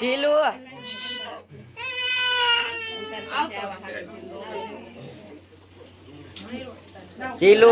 જીલુ ચીલુ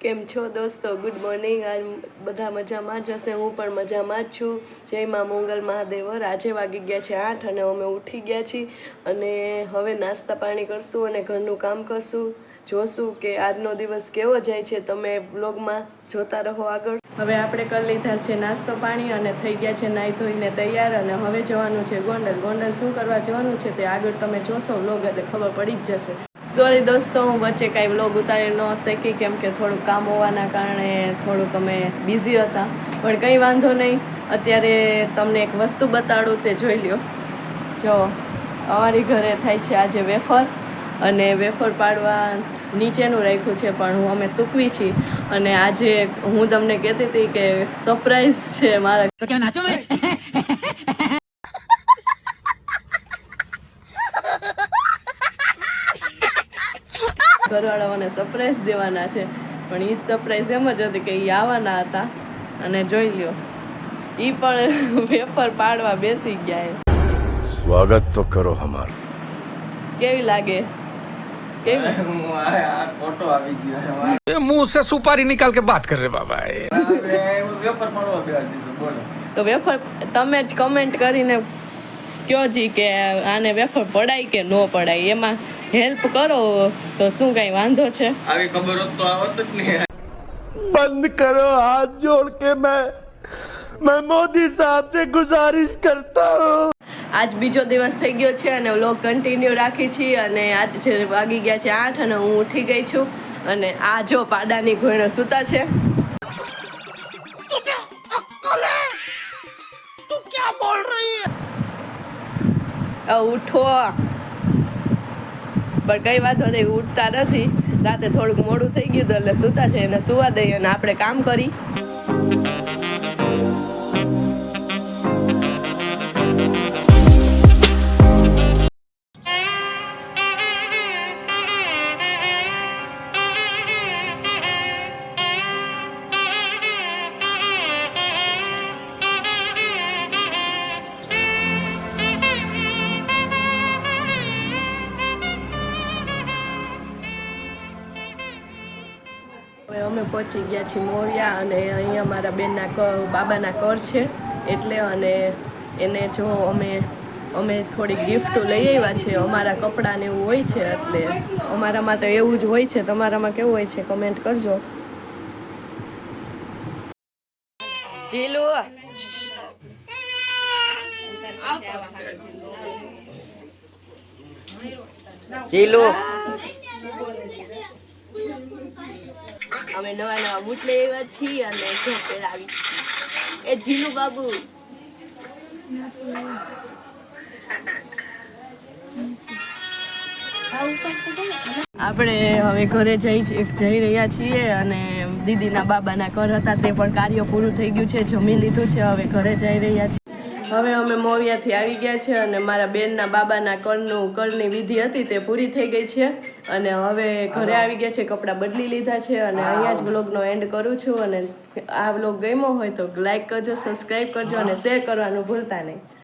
કેમ છો દોસ્તો? ગુડ મોર્નિંગ આજ બધા મજામાં જ હશે? હું પણ મજામાં જ છું. જય માં મંગલ મહાદેવ. આજે વાગી ગયા છે આઠ અને અમે ઉઠી ગયા છીએ અને હવે નાસ્તા પાણી કરશું અને ઘરનું કામ કરશું. જોશું કે આજનો દિવસ કેવો જાય છે. તમે બ્લોગમાં જોતા રહો આગળ. હવે આપણે કરી લીધા છે નાસ્તો પાણી અને થઈ ગયા છે નાહી ધોઈને તૈયાર અને હવે જવાનું છે ગોંડલ. ગોંડલ શું કરવા જવાનું છે તે આગળ તમે જોશો વ્લોગ એટલે ખબર પડી જ જશે. સોરી દોસ્તો, હું વચ્ચે કાંઈ વ્લોગ ઉતારી ન શકી કેમ કે થોડું કામ હોવાના કારણે થોડુંક અમે બિઝી હતા. પણ કંઈ વાંધો નહીં. અત્યારે તમને એક વસ્તુ બતાડું તે જોઈ લ્યો. જો, અમારી ઘરે થાય છે આજે વેફર અને વેફર પાડવા નીચેનું રાખ્યું છે પણ હું અમે સૂકવી છીએ. અને આજે હું તમને કહેતી હતી કે સરપ્રાઈઝ છે મારા ઘરવાળાઓને સરપ્રાઈઝ દેવાના છે પણ એ જ સરપ્રાઈઝ એમ જ હતી કે એ આવવાના હતા. અને જોઈ લ્યો એ પણ વેફર પાડવા બેસી ગયા સ્વાગત તો કરો અમારું. કેવી લાગે? કેવી હું આ આ ફોટો આવી ગયો છે ये मुंह से सुपारी निकाल के बात कर रहे बाबा હવે વેપર પડવા બેહાડી દીધો બોલો તો વેફર તમે જ કમેન્ટ કરીને કયો જી કે આને વેફર પડાય કે ન પડાય એમાં હેલ્પ કરો તો શું કાંઈ વાંધો છે આવી ખબર હોત તો આવત જ નહીં बंद करो हाथ जोड़ के मैं मैं मोदी साहब से गुजारिश करता हूँ આજ બીજો દિવસ થઈ ગયો છે અને વ્લોગ કન્ટિન્યુ રાખી છીએ અને આજ છે વાગી ગયા છે આઠ અને હું ઉઠી ગઈ છું અને આ જો પાડાની ઘોડે સૂતા છે. ઉઠો પણ કઈ વાંધો નહીં ઉઠતા નથી રાતે થોડુંક મોડું થઈ ગયું હતું એટલે સૂતા છે એને સુવા દઈએ અને આપણે કામ કરી. હવે અમે પહોંચી ગયા છીએ મોરિયા અને અહીંયા મારા બેનના બાબાના કર છે. એટલે અને એને જો અમે અમે થોડી ગિફ્ટો લઈ આવ્યા છે, અમારા કપડાં ને એવું હોય છે, એટલે અમારામાં તો એવું જ હોય છે. તમારામાં કેવું હોય છે? કમેન્ટ કરજો. જીલુ. જીલુ. અમે નવા નવા બૂટ લઈ આવ્યા છીએ અને જો પહેરાવી છીએ. એ જીલુ બાબુ. આપણે હવે ઘરે જઈ જઈ રહ્યા છીએ અને દીદીના બાબાના ઘર હતા તે પણ કાર્ય પૂરું થઈ ગયું છે. જમી લીધું છે. હવે ઘરે જઈ રહ્યા છીએ. હવે અમે મોવિયાથી આવી ગયા છે અને મારા બેનના બાબાના કરનું કરની વિધિ હતી તે પૂરી થઈ ગઈ છે. અને હવે ઘરે આવી ગયા છે કપડાં બદલી લીધા છે અને અહીંયા જ બ્લોગનો એન્ડ કરું છું અને આ બ્લોગ ગમ્યો હોય તો લાઈક કરજો સબસ્ક્રાઈબ કરજો અને શેર કરવાનું ભૂલતા નહીં.